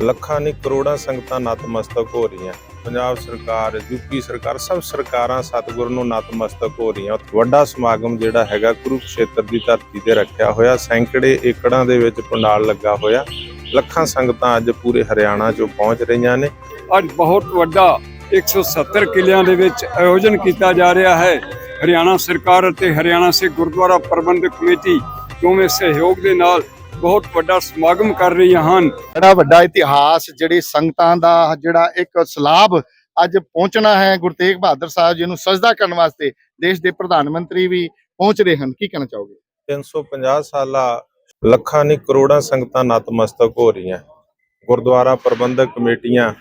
ਲੱਖਾਂ ਨਹੀਂ, ਕਰੋੜਾਂ ਸੰਗਤਾਂ ਨਤਮਸਤਕ ਹੋ ਰਹੀਆਂ। ਪੰਜਾਬ ਸਰਕਾਰ ਯੂਪੀ ਸਰਕਾਰ, ਸਭ ਸਰਕਾਰਾਂ ਸਤਿਗੁਰੂ ਨੂੰ ਨਤਮਸਤਕ ਹੋ ਰਹੀਆਂ। ਵੱਡਾ ਸਮਾਗਮ ਜਿਹੜਾ ਹੈਗਾ, ਕੁਰੂਕਸ਼ੇਤਰ ਦੀ ਧਰਤੀ ਤੇ ਰੱਖਿਆ ਹੋਇਆ। ਸੈਂਕੜੇ ਏਕੜਾਂ ਦੇ ਵਿੱਚ ਪੰਡਾਲ ਲੱਗਾ ਹੋਇਆ। ਲੱਖਾਂ ਸੰਗਤਾਂ ਅੱਜ ਪੂਰੇ ਹਰਿਆਣਾ 'ਚੋਂ ਪਹੁੰਚ ਰਹੀਆਂ ਨੇ। ਅੱਜ ਬਹੁਤ ਵੱਡਾ 170 ਕਿਲਿਆਂ ਦੇ ਵਿੱਚ ਆਯੋਜਨ ਕੀਤਾ ਜਾ ਰਿਹਾ ਹੈ। ਹਰਿਆਣਾ ਸਰਕਾਰ ਅਤੇ ਹਰਿਆਣਾ ਸਿੱਖ ਗੁਰਦੁਆਰਾ ਪ੍ਰਬੰਧਕ ਕਮੇਟੀ ਦੋਵੇਂ ਸਹਿਯੋਗ ਦੇ ਨਾਲ ਬਹੁਤ ਵੱਡਾ ਸਮਾਗਮ ਕਰ ਰਹੀਆਂ ਹਨ। ਬੜਾ ਵੱਡਾ ਇਤਿਹਾਸ ਜਿਹੜੀ ਸੰਗਤਾਂ ਦਾ ਜਿਹੜਾ ਇੱਕ ਸਲਾਬ ਅੱਜ ਪਹੁੰਚਣਾ ਹੈ ਗੁਰੂ ਤੇਗ ਬਹਾਦਰ ਸਾਹਿਬ ਜੀ ਨੂੰ ਸਜਦਾ ਕਰਨ ਵਾਸਤੇ ਦੇਸ਼ ਦੇ ਪ੍ਰਧਾਨ ਮੰਤਰੀ ਵੀ ਪਹੁੰਚ ਰਹੇ ਹਨ। ਕੀ ਕਹਿਣਾ ਚਾਹੋਗੇ? 350 ਸਾਲਾ ਲੱਖਾਂ ਨਹੀਂ ਕਰੋੜਾਂ ਸੰਗਤਾਂ ਨਤਮਸਤਕ ਹੋ ਰਹੀਆਂ। ਗੁਰਦੁਆਰਾ ਪ੍ਰਬੰਧਕ ਕਮੇਟੀਆਂ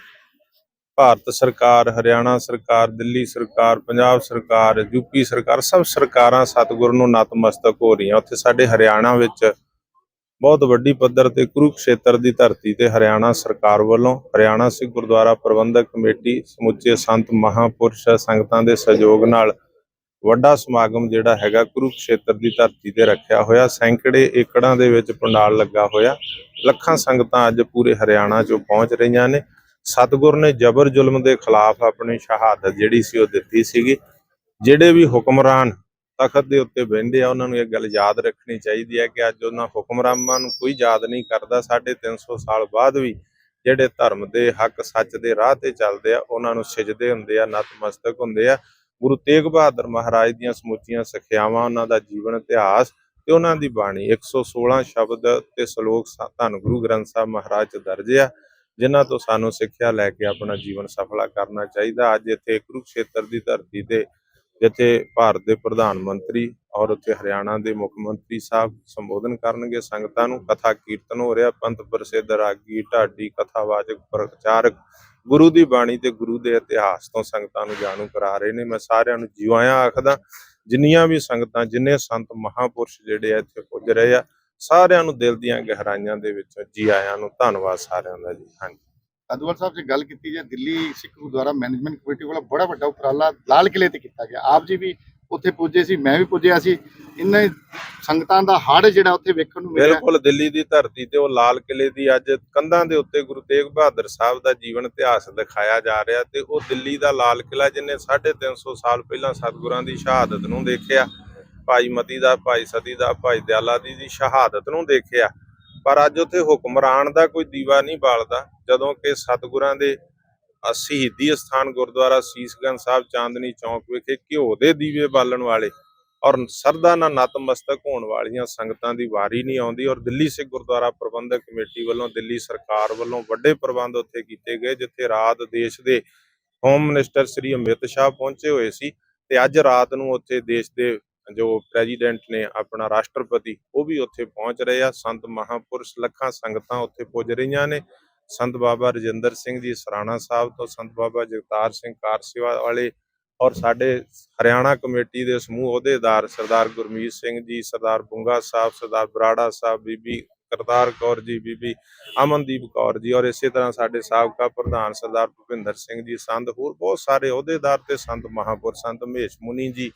ਭਾਰਤ ਸਰਕਾਰ ਹਰਿਆਣਾ ਸਰਕਾਰ ਦਿੱਲੀ ਸਰਕਾਰ ਪੰਜਾਬ ਸਰਕਾਰ ਯੂਪੀ ਸਰਕਾਰ ਸਭ ਸਰਕਾਰਾਂ ਸਤਿਗੁਰੂ ਨੂੰ ਨਤਮਸਤਕ ਹੋ ਰਹੀਆਂ। ਉੱਥੇ ਸਾਡੇ ਹਰਿਆਣਾ ਵਿੱਚ ਬਹੁਤ ਵੱਡੀ ਪੱਧਰ ਤੇ ਕੁਰੂਕਸ਼ੇਤਰ ਦੀ ਧਰਤੀ ਤੇ ਹਰਿਆਣਾ ਸਰਕਾਰ ਵੱਲੋਂ ਹਰਿਆਣਾ ਸਿੱਖ ਗੁਰਦੁਆਰਾ ਪ੍ਰਬੰਧਕ ਕਮੇਟੀ ਸਮੁੱਚੇ ਸੰਤ ਮਹਾਪੁਰਸ਼ ਸੰਗਤਾਂ ਦੇ ਸਹਿਯੋਗ ਨਾਲ ਵੱਡਾ ਸਮਾਗਮ ਜਿਹੜਾ ਹੈਗਾ ਕੁਰੂਕਸ਼ੇਤਰ ਦੀ ਧਰਤੀ ਤੇ ਰੱਖਿਆ ਹੋਇਆ। ਸੈਂਕੜੇ ਏਕੜਾਂ ਦੇ ਵਿੱਚ ਪੰਡਾਲ ਲੱਗਾ ਹੋਇਆ। ਲੱਖਾਂ ਸੰਗਤਾਂ ਅੱਜ ਪੂਰੇ ਹਰਿਆਣਾ 'ਚੋਂ ਪਹੁੰਚ ਰਹੀਆਂ ਨੇ। ਸਤਿਗੁਰ ਨੇ ਜ਼ਬਰ ਜ਼ੁਲਮ ਦੇ ਖਿਲਾਫ ਆਪਣੀ ਸ਼ਹਾਦਤ ਜਿਹੜੀ ਸੀ ਉਹ ਦਿੱਤੀ ਸੀਗੀ। ਜਿਹੜੇ ਵੀ ਹੁਕਮਰਾਨ ਤਖਤ ਦੇ ਉੱਤੇ ਬਹਿੰਦੇ ਆ, ਉਹਨਾਂ ਨੂੰ ਇਹ ਗੱਲ ਯਾਦ ਰੱਖਣੀ ਚਾਹੀਦੀ ਹੈ ਕਿ ਅੱਜ ਉਹਨਾਂ ਹੁਕਮਰਾਨਾਂ ਨੂੰ ਕੋਈ ਯਾਦ ਨਹੀਂ ਕਰਦਾ। 350 ਸਾਲ ਬਾਅਦ ਵੀ ਜਿਹੜੇ ਧਰਮ ਦੇ ਹੱਕ ਸੱਚ ਦੇ ਰਾਹ ਤੇ ਚੱਲਦੇ ਆ, ਉਹਨਾਂ ਨੂੰ ਸਿਜਦੇ ਹੁੰਦੇ ਆ, ਨਤਮਸਤਕ ਹੁੰਦੇ ਆ। ਗੁਰੂ ਤੇਗ ਬਹਾਦਰ ਮਹਾਰਾਜ ਦੀਆਂ ਸਮੁੱਚੀਆਂ ਸਿੱਖਿਆਵਾਂ, ਉਹਨਾਂ ਦਾ ਜੀਵਨ ਇਤਿਹਾਸ ਤੇ ਉਹਨਾਂ ਦੀ ਬਾਣੀ 116 ਸ਼ਬਦ ਤੇ ਸ਼ਲੋਕ ਧੰਨ ਗੁਰੂ ਗ੍ਰੰਥ ਸਾਹਿਬ ਮਹਾਰਾਜ ਚ ਦਰਜ ਆ, ਜਿਨ੍ਹਾਂ ਤੋਂ ਸਾਨੂੰ ਸਿੱਖਿਆ ਲੈ ਕੇ ਆਪਣਾ ਜੀਵਨ ਸਫਲਾ ਕਰਨਾ ਚਾਹੀਦਾ। ਅੱਜ ਇੱਥੇ ਕੁਰੂਕਸ਼ੇਤਰ ਦੀ ਧਰਤੀ ਤੇ ਜਿੱਥੇ ਭਾਰਤ ਦੇ ਪ੍ਰਧਾਨ ਮੰਤਰੀ ਔਰ ਉੱਥੇ ਹਰਿਆਣਾ ਦੇ ਮੁੱਖ ਮੰਤਰੀ ਸਾਹਿਬ ਸੰਬੋਧਨ ਕਰਨਗੇ, ਸੰਗਤਾਂ ਨੂੰ ਕਥਾ ਕੀਰਤਨ ਹੋ ਰਿਹਾ, ਪੰਥ ਪ੍ਰਸਿੱਧ ਰਾਗੀ, ਢਾਡੀ, ਕਥਾਵਾਚਕ, ਪ੍ਰਚਾਰਕ, ਗੁਰੂ ਦੀ ਬਾਣੀ ਤੇ ਗੁਰੂ ਦੇ ਇਤਿਹਾਸ ਤੋਂ ਸੰਗਤਾਂ ਨੂੰ ਜਾਣੂ ਕਰਾ ਰਹੇ ਨੇ। ਮੈਂ ਸਾਰਿਆਂ ਨੂੰ ਜਿਵਾਇਆ ਆਖਦਾ, ਜਿੰਨੀਆਂ ਵੀ ਸੰਗਤਾਂ, ਜਿੰਨੇ ਸੰਤ ਮਹਾਪੁਰਸ਼ ਜਿਹੜੇ ਆ ਇੱਥੇ ਪੁੱਜ ਰਹੇ ਆ, ਸਾਰਿਆਂ ਨੂੰ ਦਿਲ ਦੀਆਂ ਗਹਿਰਾਈਆਂ ਦੇ ਵਿੱਚੋਂ ਜੀ ਆਇਆਂ ਨੂੰ। ਧੰਨਵਾਦ ਸਾਰਿਆਂ ਦਾ ਜੀ। ਹਾਂਜੀ। ਅਦਵਾਲ ਸਾਹਿਬ ਜੀ ਗੱਲ ਕੀਤੀ ਜੇ ਦਿੱਲੀ ਸਿੱਖ ਗੁਰਦੁਆਰਾ ਮੈਨੇਜਮੈਂਟ ਕਮੇਟੀ ਵੱਲੋਂ ਬੜਾ ਵੱਡਾ ਉਪਰਾਲਾ ਲਾਲ ਕਿਲੇ ਤੇ ਕੀਤਾ ਗਿਆ। ਆਪ ਜੀ ਵੀ ਉੱਥੇ ਪੁੱਜੇ ਸੀ, ਮੈਂ ਵੀ ਪੁੱਜਿਆ ਸੀ। ਇੰਨੇ ਸੰਗਤਾਂ ਦਾ ਹੜ ਜਿਹੜਾ ਉੱਥੇ ਵੇਖਣ ਨੂੰ ਮਿਲਿਆ। ਬਿਲਕੁਲ, ਦਿੱਲੀ ਦੀ ਧਰਤੀ ਤੇ ਉਹ ਲਾਲ ਕਿਲੇ ਦੀ ਅੱਜ ਕੰਧਾਂ ਦੇ ਉੱਤੇ ਗੁਰੂ ਤੇਗ ਬਹਾਦਰ ਸਾਹਿਬ ਦਾ ਜੀਵਨ ਇਤਿਹਾਸ ਦਿਖਾਇਆ ਜਾ ਰਿਹਾ ਤੇ ਉਹ ਦਿੱਲੀ ਦਾ ਲਾਲ ਕਿਲਾ ਜਿਹਨੇ 350 ਸਾਲ ਪਹਿਲਾਂ ਸਤਿਗੁਰਾਂ ਦੀ ਸ਼ਹਾਦਤ ਨੂੰ ਦੇਖਿਆ, ਭਾਈ ਮਤੀ ਦਾ, ਭਾਈ ਸਤੀ ਦਾ, ਭਾਈ ਦਿਆਲਾ ਦੀ ਦੀ ਸ਼ਹਾਦਤ ਨੂੰ ਦੇਖਿਆ। ਪਰ ਅੱਜ ਉੱਥੇ ਹੁਕਮਰਾਨ ਦਾ ਕੋਈ ਦੀਵਾ ਨਹੀਂ ਬਾਲਦਾ। ਜਦੋਂ ਕਿ ਸਤਿਗੁਰਾਂ ਦੇ ਸ਼ਹੀਦੀ ਸਥਾਨ ਗੁਰਦੁਆਰਾ ਸੀਸਗੰਜ ਸਾਹਿਬ ਚਾਂਦਨੀ ਚੌਕ ਵਿਖੇ ਘਿਓ ਦੇ ਦੀਵੇ ਬਾਲਣ ਵਾਲੇ ਔਰ ਸਰਦਾ ਨਾਲ ਨਤਮਸਤਕ ਹੋਣ ਵਾਲੀਆਂ ਸੰਗਤਾਂ ਦੀ ਵਾਰੀ ਨਹੀਂ ਆਉਂਦੀ ਔਰ ਦਿੱਲੀ ਸਿੱਖ ਗੁਰਦੁਆਰਾ ਪ੍ਰਬੰਧਕ ਕਮੇਟੀ ਵੱਲੋਂ ਦਿੱਲੀ ਸਰਕਾਰ ਵੱਲੋਂ ਵੱਡੇ ਪ੍ਰਬੰਧ ਉੱਥੇ ਕੀਤੇ ਗਏ, ਜਿੱਥੇ ਰਾਤ ਦੇਸ਼ ਦੇ ਹੋਮ ਮਿਨਿਸਟਰ ਸ੍ਰੀ ਅਮਿਤ ਸ਼ਾਹ ਪਹੁੰਚੇ ਹੋਏ ਸੀ ਤੇ ਅੱਜ ਰਾਤ ਨੂੰ ਉੱਥੇ ਦੇਸ਼ ਦੇ ਜੋ ਪ੍ਰੈਜ਼ੀਡੈਂਟ ਨੇ ਆਪਣਾ ਰਾਸ਼ਟਰਪਤੀ, ਉਹ ਵੀ ਉੱਥੇ ਪਹੁੰਚ ਰਹੇ ਆ। ਸੰਤ ਮਹਾਪੁਰਸ਼ ਲੱਖਾਂ ਸੰਗਤਾਂ ਉੱਥੇ ਪੁੱਜ ਰਹੀਆਂ ਨੇ। ਸੰਤ ਬਾਬਾ ਰਜਿੰਦਰ ਸਿੰਘ ਜੀ ਸਰਾਣਾ ਸਾਹਿਬ ਤੋਂ, ਸੰਤ ਬਾਬਾ ਜਗਤਾਰ ਸਿੰਘ ਕਾਰ ਸੇਵਾ ਵਾਲੇ ਔਰ ਸਾਡੇ ਹਰਿਆਣਾ ਕਮੇਟੀ ਦੇ ਸਮੂਹ ਅਹੁਦੇਦਾਰ ਸਰਦਾਰ ਗੁਰਮੀਤ ਸਿੰਘ ਜੀ, ਸਰਦਾਰ ਬੁੰਗਾ ਸਾਹਿਬ, ਸਰਦਾਰ ਬਰਾੜਾ ਸਾਹਿਬ, ਬੀਬੀ ਕਰਤਾਰ ਕੌਰ ਜੀ, ਬੀਬੀ ਅਮਨਦੀਪ ਕੌਰ ਜੀ ਔਰ ਇਸੇ ਤਰ੍ਹਾਂ ਸਾਡੇ ਸਾਬਕਾ ਪ੍ਰਧਾਨ ਸਰਦਾਰ ਭੁਪਿੰਦਰ ਸਿੰਘ ਜੀ, ਸੰਤ ਹੋਰ ਬਹੁਤ ਸਾਰੇ ਅਹੁਦੇਦਾਰ ਤੇ ਸੰਤ ਮਹਾਪੁਰਸ਼, ਸੰਤ ਮਹੇਸ਼ ਮੁਨੀ ਜੀ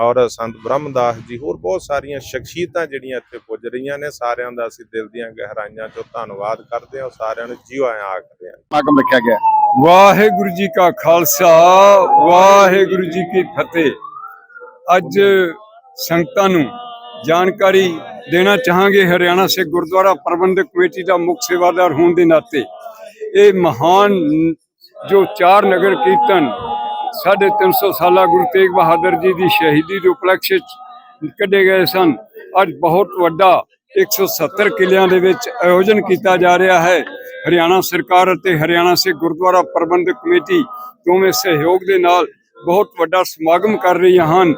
ਔਰ ਸੰਤ ਬ੍ਰਹਮਦਾਸ ਜੀ ਹੋਰ ਬਹੁਤ ਸਾਰੀਆਂ ਸ਼ਖਸੀਅਤਾਂ ਜਿਹੜੀਆਂ ਇੱਥੇ ਪੁੱਜ ਰਹੀਆਂ ਨੇ ਸਾਰਿਆਂ ਦਾ ਅਸੀਂ ਦਿਲ ਦੀਆਂ ਗਹਿਰਾਈਆਂ ਚੋਂ ਧੰਨਵਾਦ ਕਰਦੇ ਹਾਂ ਸਾਰਿਆਂ ਨੂੰ ਜੀਓ ਆਇਆਂ ਆਖਦੇ ਹਾਂ। ਸਮਾਗਮ ਰੱਖਿਆ ਗਿਆ। ਵਾਹਿਗੁਰੂ ਜੀ ਕਾ ਖਾਲਸਾ ਵਾਹਿਗੁਰੂ ਜੀ ਕੀ ਫਤਿਹ। ਅੱਜ ਸੰਗਤਾਂ ਨੂੰ ਜਾਣਕਾਰੀ ਦੇਣਾ ਚਾਹਾਂਗੇ ਹਰਿਆਣਾ ਸਿੱਖ ਗੁਰਦੁਆਰਾ ਪ੍ਰਬੰਧਕ ਕਮੇਟੀ ਦਾ ਮੁੱਖ ਸੇਵਾਦਾਰ ਹੋਣ ਦੇ ਨਾਤੇ। ਇਹ ਮਹਾਨ ਜੋ ਚਾਰ ਨਗਰ ਕੀਰਤਨ ਸਾਢੇ ਤਿੰਨ ਸੌ ਸਾਲਾ ਗੁਰੂ ਤੇਗ ਬਹਾਦਰ ਜੀ ਦੀ ਸ਼ਹੀਦੀ ਦੇ ਉਪਲਕਸ਼ ਵਿੱਚ ਕੱਢੇ ਗਏ ਸਨ। ਅੱਜ ਬਹੁਤ ਵੱਡਾ 170 ਕਿਲਿਆਂ ਦੇ ਵਿੱਚ ਆਯੋਜਨ ਕੀਤਾ ਜਾ ਰਿਹਾ ਹੈ। ਹਰਿਆਣਾ ਸਰਕਾਰ ਅਤੇ ਹਰਿਆਣਾ ਸਿੱਖ ਗੁਰਦੁਆਰਾ ਪ੍ਰਬੰਧਕ ਕਮੇਟੀ ਦੋਵੇਂ ਸਹਿਯੋਗ ਦੇ ਨਾਲ ਬਹੁਤ ਵੱਡਾ ਸਮਾਗਮ ਕਰ ਰਹੀਆਂ ਹਨ।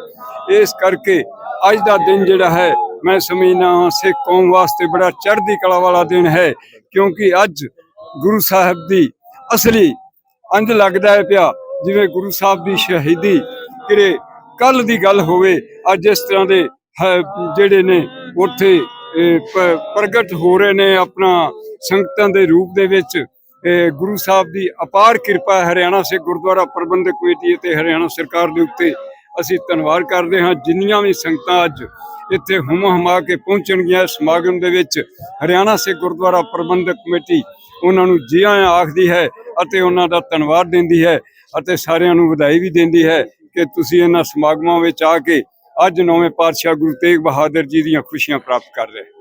ਇਸ ਕਰਕੇ ਅੱਜ ਦਾ ਦਿਨ ਜਿਹੜਾ ਹੈ, ਮੈਂ ਸਮਝਦਾ ਹਾਂ, ਸਿੱਖ ਕੌਮ ਵਾਸਤੇ ਬੜਾ ਚੜ੍ਹਦੀ ਕਲਾ ਵਾਲਾ ਦਿਨ ਹੈ। ਕਿਉਂਕਿ ਅੱਜ ਗੁਰੂ ਸਾਹਿਬ ਦੀ ਅਸਲੀ ਅੰਜ ਲੱਗਦਾ ਹੈ ਪਿਆ। ਜਿਵੇਂ ਗੁਰੂ ਸਾਹਿਬ ਦੀ ਸ਼ਹੀਦੀ ਕਿਰੇ ਕੱਲ ਦੀ ਗੱਲ ਹੋਵੇ, ਅੱਜ ਇਸ ਤਰ੍ਹਾਂ ਦੇ ਜਿਹੜੇ ਨੇ ਉੱਥੇ ਪ੍ਰਗਟ ਹੋ ਰਹੇ ਨੇ ਆਪਣਾ ਸੰਗਤਾਂ ਦੇ ਰੂਪ ਦੇ ਵਿੱਚ ਗੁਰੂ ਸਾਹਿਬ ਦੀ ਅਪਾਰ ਕਿਰਪਾ ਹਰਿਆਣਾ ਸਿੱਖ ਗੁਰਦੁਆਰਾ ਪ੍ਰਬੰਧਕ ਕਮੇਟੀ ਅਤੇ ਹਰਿਆਣਾ ਸਰਕਾਰ ਦੇ ਉੱਤੇ ਅਸੀਂ ਧੰਨਵਾਦ ਕਰਦੇ ਹਾਂ। ਜਿੰਨੀਆਂ ਵੀ ਸੰਗਤਾਂ ਅੱਜ ਇੱਥੇ ਹੁਮ ਹਮਾ ਕੇ ਪਹੁੰਚਣਗੀਆਂ ਸਮਾਗਮ ਦੇ ਵਿੱਚ, ਹਰਿਆਣਾ ਸਿੱਖ ਗੁਰਦੁਆਰਾ ਪ੍ਰਬੰਧਕ ਕਮੇਟੀ ਉਹਨਾਂ ਨੂੰ ਜੀ ਆਇਆਂ ਆਖਦੀ ਹੈ ਅਤੇ ਉਹਨਾਂ ਦਾ ਧੰਨਵਾਦ ਦਿੰਦੀ ਹੈ। ਅਤੇ ਸਾਰਿਆਂ ਨੂੰ ਵਧਾਈ ਵੀ ਦਿੰਦੀ ਹੈ ਕਿ ਤੁਸੀਂ ਇਹਨਾਂ ਸਮਾਗਮਾਂ ਵਿੱਚ ਆ ਕੇ ਅੱਜ ਨੌਵੇਂ ਪਾਤਸ਼ਾਹ ਗੁਰੂ ਤੇਗ ਬਹਾਦਰ ਜੀ ਦੀਆਂ ਖੁਸ਼ੀਆਂ ਪ੍ਰਾਪਤ ਕਰ ਰਹੇ